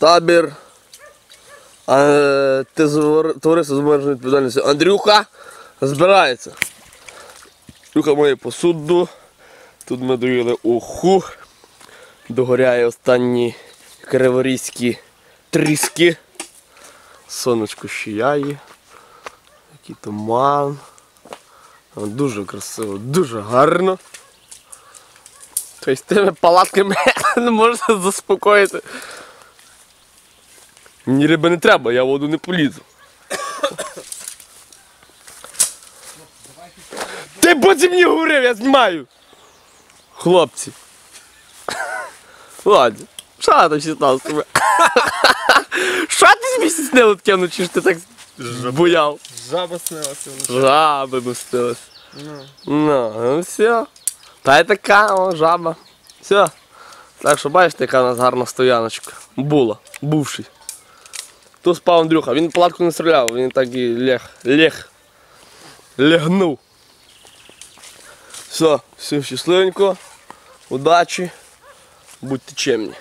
табір. А, ти товариство з обмеженою відповідальністю Андрюха збирається. Андрюха має посуду. Тут ми доїли уху. Догоряє останні криворізькі тріски. Сонечко щияє. Який туман. Дуже красиво, дуже гарно. Тобто тими палатками не можна заспокоїти. Мені риби не треба, я в воду не полізу. Ти потім мені говорив, я знімаю. Хлопці. Ладно. Що там 16 тебе? Що ти собі снило таке вночі, що ти так бояв? Жаба снилася вночі. Жаби містились. Ну. Ну, ну все. Та й така о, жаба. Все. Так що бачите, яка у нас гарна стояночка. Була, бувший. Тут спав Андрюха, він палатку не стріляв, він так і лег, лег. Лягнув. Все, всім щасливенько, удачі, будьте чемні.